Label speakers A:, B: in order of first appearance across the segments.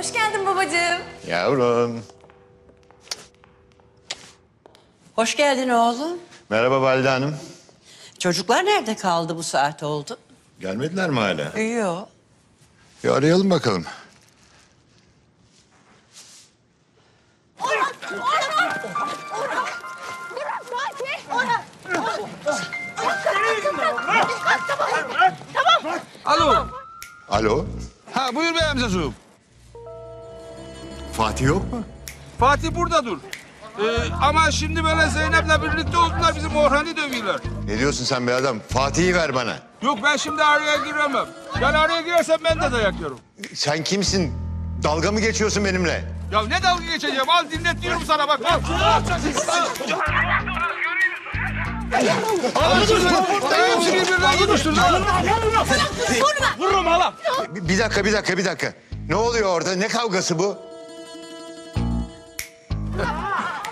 A: Hoş geldin babacığım.
B: Yavrum.
C: Hoş geldin oğlum.
B: Merhaba Valide Hanım.
C: Çocuklar nerede kaldı bu saat oldu?
B: Gelmediler mi hala?
C: Yok.
B: Bir arayalım bakalım.
D: Alo.
B: Alo.
D: Ha buyur bey amcacığım.
B: Fatih yok mu?
D: Fatih burada dur. Ee, ama şimdi böyle Zeynep'le birlikte oldular bizim Orhan'ı dövüyorlar.
B: Ne diyorsun sen be adam? Fatih'i ver bana.
D: Yok ben şimdi araya giremem. Ben araya girersem ben de dayak yerim.
B: Sen kimsin? Dalga mı geçiyorsun benimle?
D: Ya ne dalga geçeceğim al dinlet diyorum sana bak. Al. Girmiştir lan.
B: Bir, bir dakika, bir dakika, bir dakika. Ne oluyor orada? Ne kavgası bu?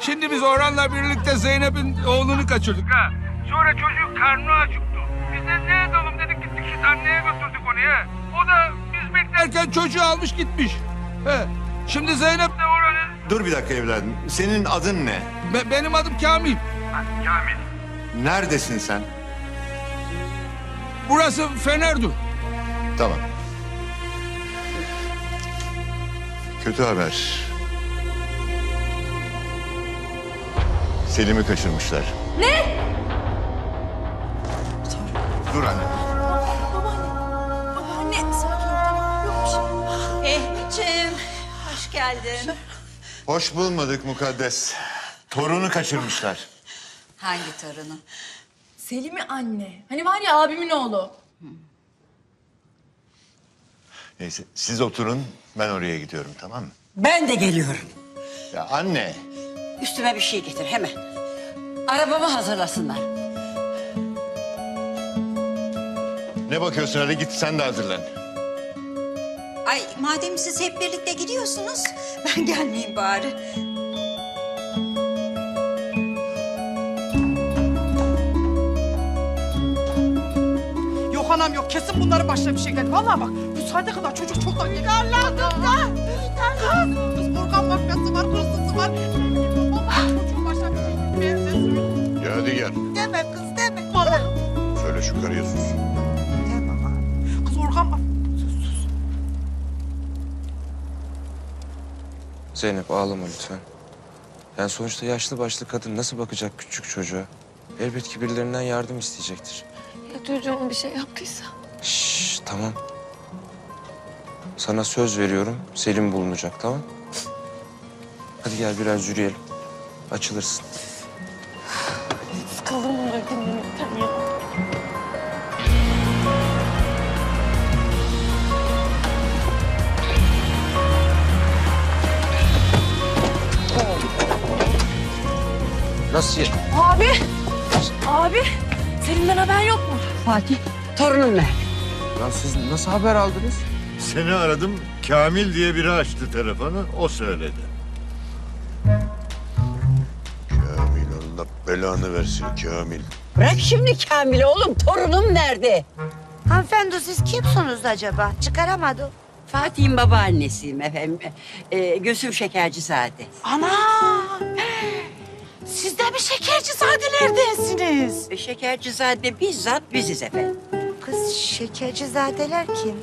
D: Şimdi biz Orhan'la birlikte Zeynep'in oğlunu kaçırdık. Ha. Sonra çocuk karnı acıktı. Biz de ne edelim dedik gittik işte anneye götürdük onu ya. O da biz beklerken çocuğu almış gitmiş. He. Şimdi Zeynep de Orhan'ı...
B: Dur bir dakika evladım. Senin adın ne?
D: Be- benim adım Kamil.
B: Neredesin sen?
D: Burası Fener'dur.
B: Tamam. Kötü haber. Selim'i kaçırmışlar.
A: Ne?
B: Dur anne.
A: Anne sakin ol tamam. Yok bir şey.
C: Hoş geldin.
B: Hoş bulmadık mukaddes. Torunu kaçırmışlar.
C: Hangi torunu?
A: Selim'i anne. Hani var ya abimin oğlu.
B: Neyse siz oturun ben oraya gidiyorum tamam mı?
C: Ben de geliyorum.
B: Ya anne.
C: Üstüme bir şey getir hemen. Arabamı hazırlasınlar.
B: Ne bakıyorsun hadi git sen de hazırlan.
E: Ay madem siz hep birlikte gidiyorsunuz ben gelmeyeyim bari.
F: Yok anam yok kesin bunların başına bir şey geldi. Vallahi bak bu saate kadar çocuk çoktan geldi. Allah'ım da. Kız
B: gel.
E: Deme kız deme.
F: Vallahi.
B: Söyle şu karıya sus.
F: Kız Orhan maf...
G: Zeynep ağlama lütfen. Yani sonuçta yaşlı başlı kadın nasıl bakacak küçük çocuğa? Elbet ki birilerinden yardım isteyecektir.
A: Ya çocuğum bir şey yaptıysa?
G: Şşş tamam. Sana söz veriyorum Selim bulunacak tamam? Hadi gel biraz yürüyelim. Açılırsın.
A: Sıkalım bunları dinlemekten ya.
G: Nasıl?
A: Abi! Abi! Selim'den haber yok mu?
C: Fatih, torunum nerede?
G: Lan siz nasıl haber aldınız?
B: Seni aradım Kamil diye biri açtı telefonu o söyledi. Belanı versin Kamil.
C: Bırak şimdi Kamil oğlum, torunum nerede?
E: Hanımefendi siz kimsiniz acaba? Çıkaramadım.
C: Fatih'in babaannesiyim efendim. Ee, Gülsüm Şekercizade.
F: Ana! Siz de mi şekercizadelerdensiniz?
C: E, Şekercizade bizzat biziz efendim.
E: Kız şekercizadeler kim?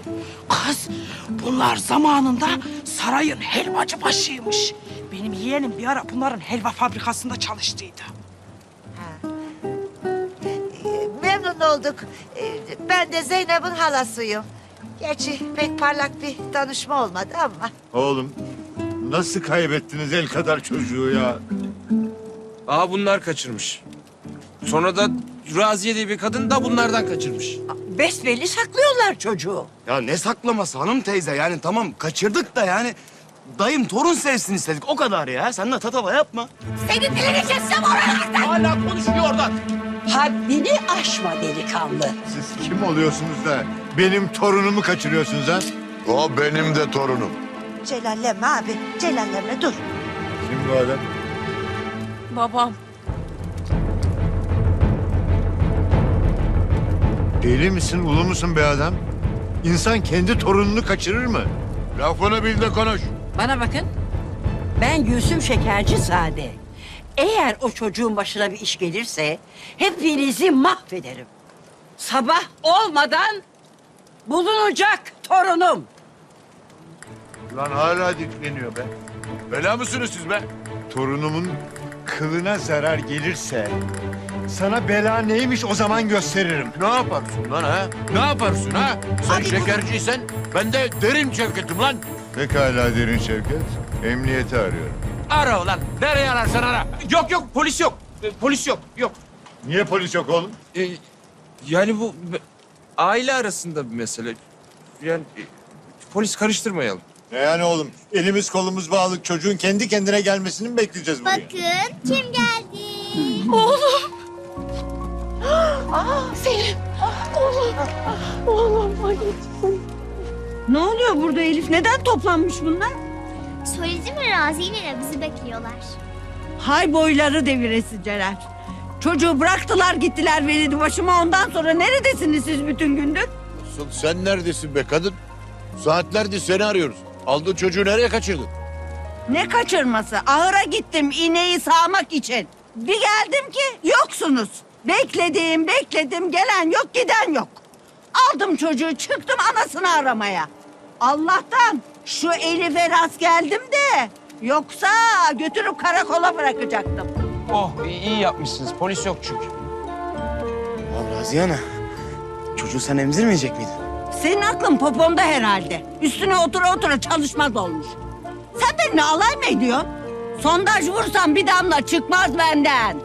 F: Kız bunlar zamanında sarayın helvacı başıymış. Benim yeğenim bir ara bunların helva fabrikasında çalıştıydı.
E: Memnun olduk. Ee, ben de Zeynep'in halasıyım. Gerçi pek parlak bir tanışma olmadı ama.
B: Oğlum nasıl kaybettiniz el kadar çocuğu ya?
G: Aa bunlar kaçırmış. Sonra da Raziye diye bir kadın da bunlardan kaçırmış.
C: Besbelli saklıyorlar çocuğu.
H: Ya ne saklaması hanım teyze yani tamam kaçırdık da yani dayım torun sevsin istedik o kadar ya. Sen de tatava yapma.
D: Hala konuşuyor oradan.
C: Haddini aşma delikanlı.
B: Siz kim oluyorsunuz da benim torunumu kaçırıyorsunuz ha?
I: O benim de torunum.
E: Celalleme abi, celalleme dur.
B: Kim bu adam?
A: Babam.
B: Deli misin, ulu musun be adam? İnsan kendi torununu kaçırır mı?
I: Lafını bil de konuş.
C: Bana bakın. Ben Gülsüm Şekerci Sade. Eğer o çocuğun başına bir iş gelirse hepinizi mahvederim. Sabah olmadan bulunacak torunum.
B: Lan hala dikleniyor be.
I: Bela mısınız siz be?
B: Torunumun kılına zarar gelirse sana bela neymiş o zaman gösteririm.
I: Ne yaparsın lan ha? Ne yaparsın ha? Sen şekerciysen ben de derin şevketim lan.
B: Pekala derin Şevket. Emniyeti arıyorum.
D: Ara ulan. Nereye ararsan ara. Yok yok polis yok. E, Polis yok. Yok.
B: Niye polis yok oğlum?
G: E, yani bu be- aile arasında bir mesele. Yani e, polis karıştırmayalım.
B: Ne yani oğlum? Elimiz kolumuz bağlı. Çocuğun kendi kendine gelmesini mi bekleyeceğiz buraya?
J: Bakın kim geldi?
C: Ne oluyor burada Elif? Neden toplanmış bunlar?
J: Solici mi Razi ile bizi bekliyorlar.
C: Hay boyları deviresiceler. Çocuğu bıraktılar gittiler velidi başıma ondan sonra neredesiniz siz bütün gündür?
I: Asıl sen neredesin be kadın? Saatlerdir seni arıyoruz. Aldığın çocuğu nereye kaçırdın?
C: Ne kaçırması? Ahıra gittim ineği sağmak için. Bir geldim ki yoksunuz. Bekledim bekledim gelen yok giden yok. Aldım çocuğu çıktım anasını aramaya. Allah'tan şu Elif'e rast geldim de yoksa götürüp karakola bırakacaktım.
G: Oh iyi, iyi yapmışsınız. Polis yok çünkü.
H: Ya Raziye Ana, çocuğu sen emzirmeyecek miydin?
C: Senin aklın popomda herhalde. Üstüne otura otura çalışmaz olmuş. Sen benimle alay mı ediyorsun? Sondaj vursam bir damla çıkmaz benden.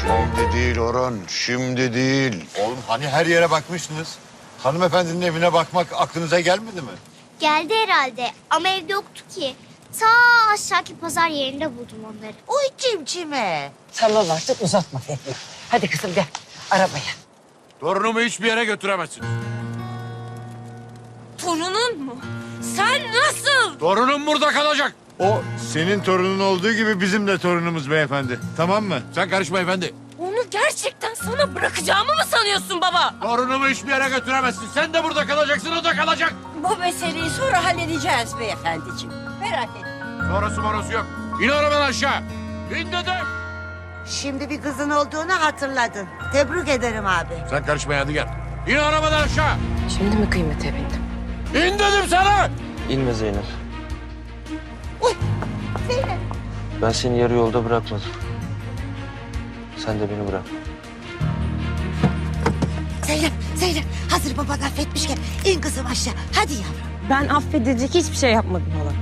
I: Şimdi değil Orhan, şimdi değil.
B: Oğlum hani her yere bakmışsınız. Hanımefendinin evine bakmak aklınıza gelmedi mi?
J: Geldi herhalde ama evde yoktu ki. Ta aşağıki pazar yerinde buldum onları.
E: Uy cimcime.
C: Tamam artık uzatma Fehmi. Hadi kızım gel arabaya.
I: Torunumu hiçbir yere götüremezsin.
A: Torunun mu? Sen nasıl?
I: Torunum burada kalacak.
B: O senin torunun olduğu gibi bizim de torunumuz beyefendi. Tamam mı?
I: Sen karışma efendi.
A: Gerçekten sana bırakacağımı mı sanıyorsun baba?
I: Torunumu hiçbir yere götüremezsin. Sen de burada kalacaksın, o da kalacak.
C: Bu meseleyi sonra halledeceğiz beyefendiciğim. Merak etme.
I: Sonrası morası yok. İn arabadan aşağı. İn dedim.
E: Şimdi bir kızın olduğunu hatırladın. Tebrik ederim abi.
I: Sen karışma hadi gel. İn arabadan aşağı.
A: Şimdi mi kıymete bindim?
I: İn dedim sana.
G: İnme Zeynep. Ben seni yarı yolda bırakmadım. Sen de beni bırak.
E: Zeynep, Zeynep. Hazır baban affetmişken in kızım aşağı. Hadi yavrum.
A: Ben affedilecek hiçbir şey yapmadım hala.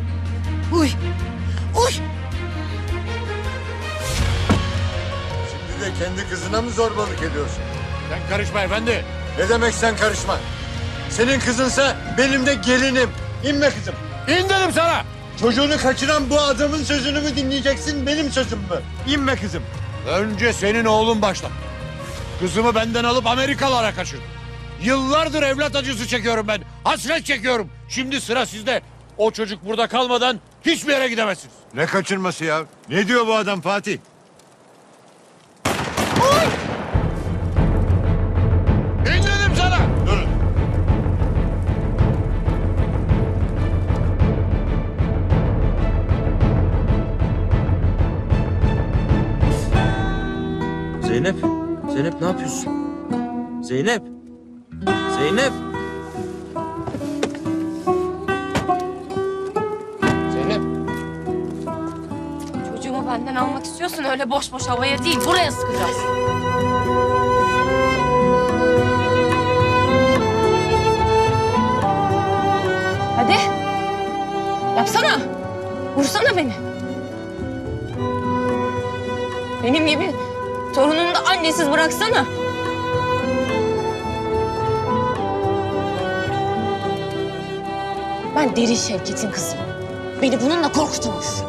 E: Uy, uy.
B: Şimdi de kendi kızına mı zorbalık ediyorsun?
I: Sen karışma efendi.
B: Ne demek sen karışma? Senin kızınsa benim de gelinim. İnme kızım.
I: İn dedim sana.
B: Çocuğunu kaçıran bu adamın sözünü mü dinleyeceksin, benim sözüm mü? İnme kızım.
I: Önce senin oğlun başla. Kızımı benden alıp Amerikalara kaçırdı. Yıllardır evlat acısı çekiyorum ben. Hasret çekiyorum. Şimdi sıra sizde. O çocuk burada kalmadan hiçbir yere gidemezsiniz.
B: Ne kaçırması ya? Ne diyor bu adam Fatih?
G: Zeynep. Zeynep ne yapıyorsun? Zeynep. Zeynep. Zeynep.
A: Çocuğumu benden almak istiyorsun öyle boş boş havaya değil buraya sıkacağız. Hadi. Yapsana. Vursana beni. Benim gibi annesiz bıraksana. Ben deri Şevket'in kızıyım. Beni bununla korkutamazsın.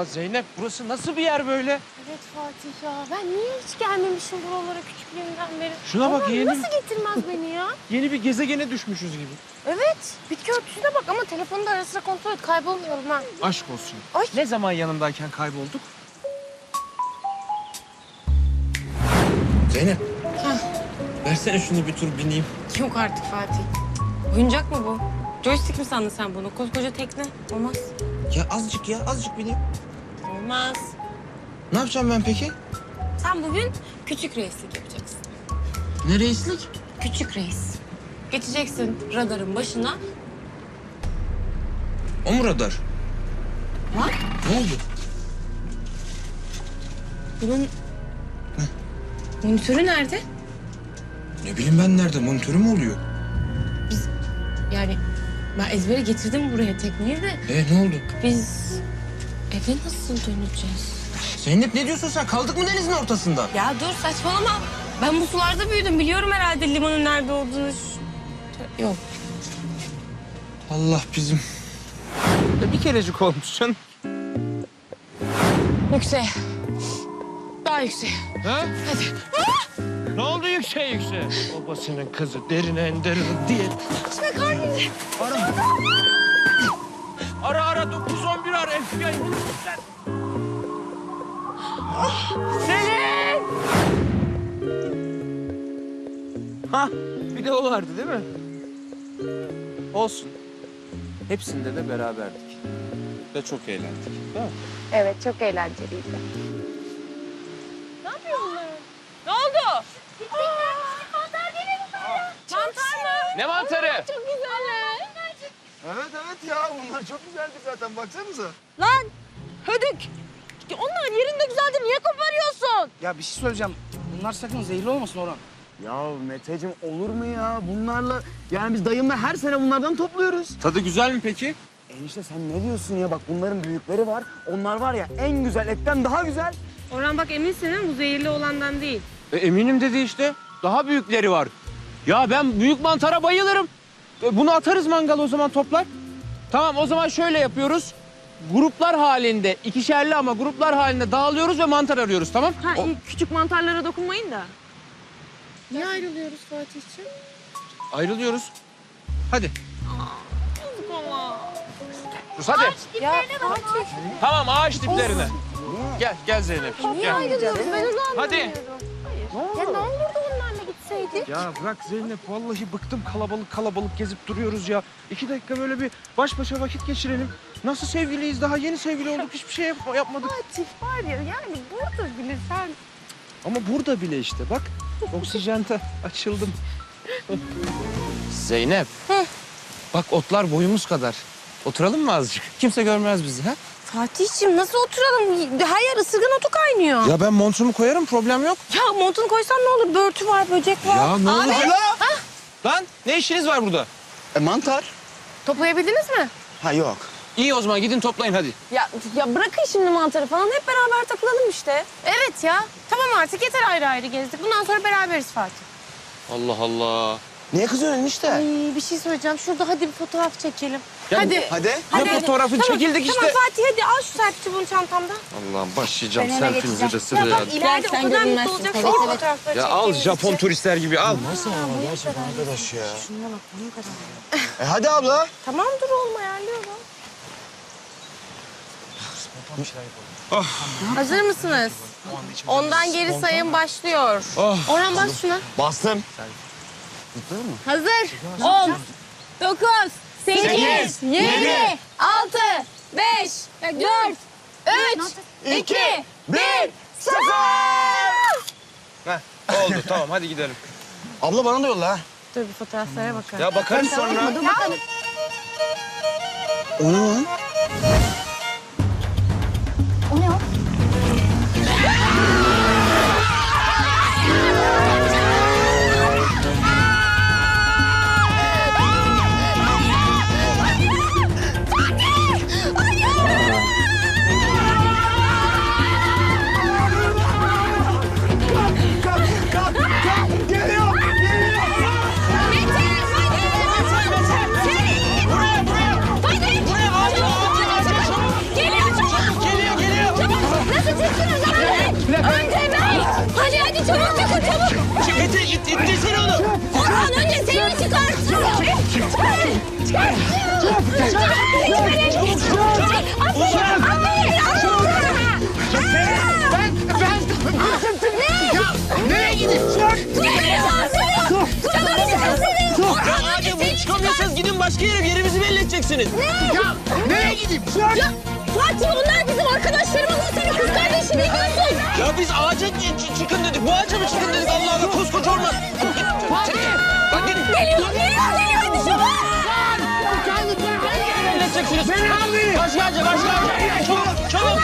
J: Ya
G: Zeynep burası nasıl bir yer böyle?
J: Evet Fatih ya. Ben niye hiç gelmemişim buralara küçüklüğümden beri?
G: Şuna bak
J: Babam
G: yeğenim.
J: Nasıl getirmez beni ya?
G: Yeni bir gezegene düşmüşüz gibi.
J: Evet. Bitki örtüsüne bak ama telefonu da ara sıra kontrol et. Kaybolmuyorum ha.
G: Aşk olsun.
J: Ay.
G: Ne zaman yanımdayken kaybolduk? Zeynep. Versene şunu bir tur bineyim.
A: Yok artık Fatih. Oyuncak mı bu? Joystick mi sandın sen bunu? Koskoca tekne. Olmaz.
G: Ya azıcık ya azıcık bineyim.
A: Olmaz.
G: Ne yapacağım ben peki?
A: Sen bugün küçük reislik yapacaksın.
G: Ne reislik?
A: Küçük reis. Geçeceksin radarın başına.
G: O mu radar?
A: Ha?
G: Ne oldu?
A: Bunun monitörü nerede?
G: Ne bileyim ben nerede? Monitörü mü oluyor?
A: Yani ben ezbere getirdim buraya tekneyi de
G: E ne oldu?
A: biz eve nasıl döneceğiz?
G: Zeynep ne diyorsun sen? Kaldık mı denizin ortasında?
A: Ya dur saçmalama. Ben bu sularda büyüdüm. Biliyorum herhalde limanın nerede olduğunu. Yok.
G: Allah bizim. E, bir kerecik olmuş canım.
A: Yüksek. Daha yüksek.
I: Ha? Ne oldu yüksek yüksek? Babasının kızı derine enderini diye.
A: İçme karnını.
I: Ara. Ara ara 911 ara FBI.
A: Selin!
G: Ha bir de o vardı değil mi? Olsun. Hepsinde de beraberdik. Ve çok eğlendik. Değil mi?
A: Evet çok eğlenceliydi.
H: Evet evet ya bunlar çok güzeldi zaten baksanıza.
A: Lan hödük. Onlar yerinde güzeldi. Niye koparıyorsun?
K: Ya bir şey söyleyeceğim. Bunlar sakın zehirli olmasın Orhan.
H: Ya Meteciğim olur mu ya bunlarla yani biz dayımla her sene bunlardan topluyoruz.
G: Tadı güzel mi peki?
H: Enişte sen ne diyorsun ya bak bunların büyükleri var. Onlar var ya en güzel etten daha güzel.
A: Orhan bak eminsin değil mi? Bu zehirli olandan değil.
I: E, eminim dedi işte. Daha büyükleri var. Ya ben büyük mantara bayılırım. E, bunu atarız mangala o zaman toplar. Tamam o zaman şöyle yapıyoruz. Gruplar halinde, ikişerli ama gruplar halinde dağılıyoruz ve mantar arıyoruz tamam?
A: Ha
I: O-
A: iyi küçük mantarlara dokunmayın da. Niye ayrılıyoruz Fatih'ciğim?
G: Ayrılıyoruz. Hadi.
I: Sus hadi.
A: Ya Fatih.
I: Tamam ağaç diplerine. Gel, gel Zeynep.
J: Niye
I: Gel.
J: ayrılıyoruz? Ben onu
I: Hadi.
J: Ya ne?
I: Ya bırak Zeynep vallahi bıktım kalabalık kalabalık gezip duruyoruz ya. İki dakika böyle bir baş başa vakit geçirelim. Nasıl sevgiliyiz daha yeni sevgili olduk hiçbir şey yap- yapmadık.
A: Fatih var ya yani burada bile sen
I: Ama burada bile işte bak oksijente açıldım. Zeynep. Bak otlar boyumuz kadar. Oturalım mı azıcık? Kimse görmez bizi ha?
A: Fatih'ciğim nasıl oturalım? Her yer ısırgan otu kaynıyor.
G: Ya ben montumu koyarım problem yok.
A: Ya montunu koysan ne olur? Börtü var, böcek var.
G: Ya ne olur?
I: Lan ne işiniz var burada?
H: E mantar?
A: Toplayabildiniz mi?
H: Ha yok.
I: İyi o zaman gidin toplayın hadi.
A: Ya ya bırakın şimdi mantarı falan. Hep beraber takılalım işte. Evet ya. Tamam artık yeter ayrı ayrı gezdik. Bundan sonra beraberiz Fatih.
I: Allah Allah.
H: Niye kızıyorsun enişte?
A: Ay bir şey söyleyeceğim. Şurada hadi bir fotoğraf çekelim.
I: Ya
A: hadi.
H: Hadi.
I: Ne fotoğrafı
A: Tamam,
I: çekildik işte.
A: Tamam Fatih hadi al şu serpçi bunu çantamda.
G: Allah'ım başlayacağım
A: Ben
G: selfie'nize de sıraya.
A: Ya bak ileride o kadar mutlu olacak. Evet, fotoğrafları
G: Ya al Japon
A: için.
G: turistler gibi al.
H: Nasıl ama gerçekten arkadaş ya. E hadi abla.
A: Tamam dur oğlum ayarlıyorum. Hazır mısınız? Ondan geri sayım başlıyor. Orhan bas şuna.
H: Bastım.
A: Hazır. 10, 9, 8, 7, 6, 5, 4, 3, 2, 1,
G: Oldu tamam hadi gidelim.
H: Abla bana da yolla ha.
A: Dur bir fotoğraflara bakalım.
G: Ya bakarız sonra.
A: Dur bakalım.
H: O ne lan?
B: Gideyim?
A: Ya Fatih onlar bizim arkadaşlarımız o senin kız kardeşin ne diyorsun?
G: Ya biz ağaca çıkın dedik. Bu ağaca mı çıkın dedik Allah Allah koskoca orman. Fatih.
A: Geliyor geliyor geliyor hadi çabuk.
G: Belli edeceksiniz. Başka ağaca başka ağaca. Çabuk çabuk.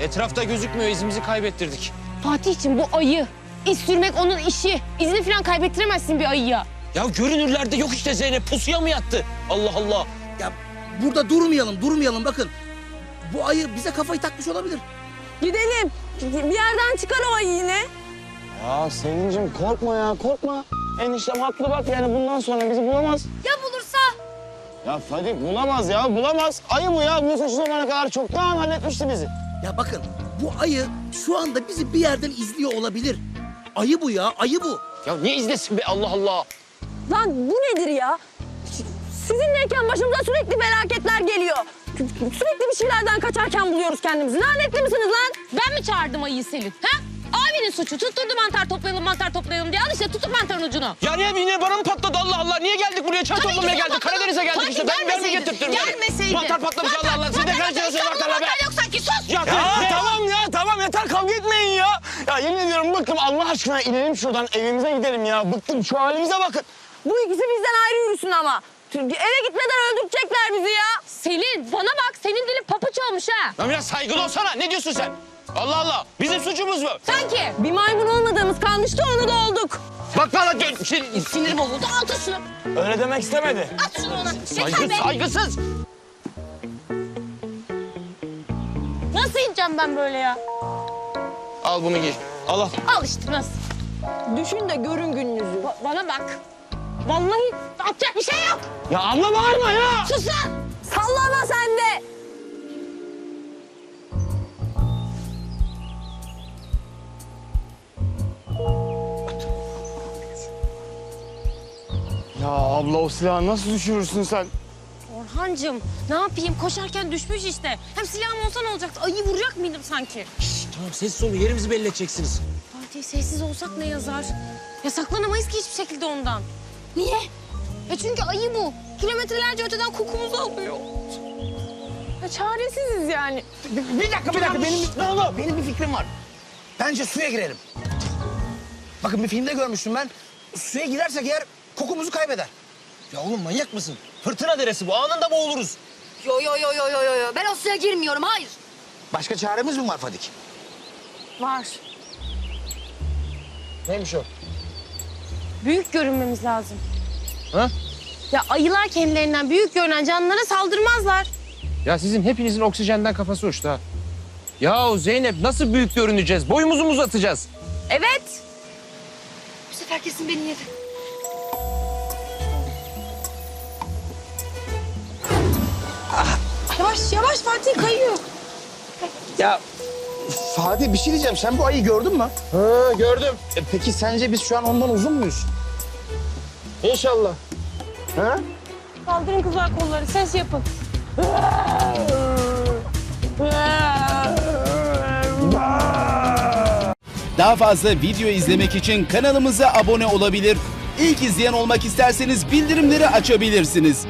G: Etrafta gözükmüyor izimizi kaybettirdik.
A: Fatih için bu ayı. İz sürmek onun işi. İzini falan kaybettiremezsin bir ayıya.
G: Ya görünürlerde yok işte Zeynep pusuya mı yattı? Allah Allah.
K: Ya burada durmayalım, durmayalım bakın. Bu ayı bize kafayı takmış olabilir.
A: Gidelim. Bir yerden çıkar o ayı yine.
H: Ya Selin'cim korkma ya korkma. Eniştem haklı bak yani bundan sonra bizi bulamaz.
A: Ya bulursa?
H: Ya Fadik bulamaz ya bulamaz. Ayı bu ya. Bu şu zamana kadar çoktan halletmişti bizi.
K: Ya bakın bu ayı şu anda bizi bir yerden izliyor olabilir. Ayı bu ya, ayı bu.
G: Ya niye izlesin be Allah Allah.
A: Lan bu nedir ya? Sizinleyken başımıza sürekli felaketler geliyor. Sürekli bir şeylerden kaçarken buluyoruz kendimizi. Lanetli misiniz lan? Ben mi çağırdım ayıyı Selin? Ha? Abinin suçu. Tutturdu mantar toplayalım, mantar toplayalım diye. Al işte tutun mantarın ucunu.
G: Ya niye yine bana mı patladı Allah Allah? Niye geldik buraya? Çay
A: Tabii
G: toplamaya
A: ki
G: geldik.
A: patladı.
G: Karadeniz'e geldik
A: Tabii
G: işte. Ben, ben mi
A: gelmeseydin,
G: getirttim? beni?
A: gelmeseydin.
G: Mantar patlamış Allah Allah. Siz de karıştırıyorsunuz mantarla be.
A: Mantar yok sanki sus.
G: Ya,
H: Ya tamam ya tamam yeter kavga etmeyin ya. Ya yemin ediyorum bıktım Allah aşkına inelim şuradan evimize gidelim ya. Bıktım şu halimize bakın.
A: Bu ikisi bizden ayrı yürüsün ama. Eve gitmeden öldürecekler bizi ya. Selin bana bak senin dilin papuç olmuş ha.
G: Ya biraz saygılı olsana. Ne diyorsun sen? Allah Allah. Bizim suçumuz mu?
A: Sanki. Bir maymun olmadığımız kalmıştı onu da olduk.
G: Bak bana dön. Şey,
A: Sinirim bozuldu. Tut şunu.
H: Öyle demek istemedi.
A: At şunu ona.
G: Saygı, saygısız.
A: Nasıl ineceğim ben böyle ya?
G: Al bunu giy. Al al.
A: Al işte nasıl? Düşün de görün gününüzü. bana bak. Vallahi atacak bir şey yok.
G: Ya abla bağırma ya.
A: Sus lan. Sallama sen de.
H: Ya abla o silahı nasıl düşürürsün sen?
A: Orhancığım ne yapayım koşarken düşmüş işte. Hem silahım olsa ne olacaktı? Ayı vuracak mıydım sanki?
G: Tamam sessiz olun. Yerimizi belli edeceksiniz.
A: Fatih sessiz olsak ne yazar? Ya saklanamayız ki hiçbir şekilde ondan. Niye? Ya çünkü ayı bu. Kilometrelerce öteden kokumuzu alıyor. Ya çaresiziz yani.
K: Bir dakika, bir dakika. Benim, ne oldu? Benim bir fikrim var. Bence suya girelim. Bakın bir filmde görmüştüm ben. Suya girersek eğer kokumuzu kaybeder.
G: Ya oğlum manyak mısın? Fırtına deresi bu. Anında boğuluruz.
A: Yo yo yo yo yo yo yo. Ben o suya girmiyorum. Hayır.
K: Başka çaremiz mi var Fadik?
A: Var.
G: Neymiş o?
A: Büyük görünmemiz lazım.
G: Ha?
A: Ya ayılar kendilerinden büyük görünen canlılara saldırmazlar.
G: Ya sizin hepinizin oksijenden kafası uçtu ha. Ya Zeynep nasıl büyük görüneceğiz? Boyumuzu mu uzatacağız?
A: Evet. Bu sefer kesin beni yedi. Yavaş yavaş Fatih kayıyor.
K: Ya Fatih bir şey diyeceğim. Sen bu ayı gördün mü?
G: Ha, gördüm.
K: E, peki sence biz şu an ondan uzun muyuz?
G: İnşallah.
K: Ha?
A: Kaldırın kızlar kolları ses yapın.
L: Daha fazla video izlemek için kanalımıza abone olabilir. İlk izleyen olmak isterseniz bildirimleri açabilirsiniz.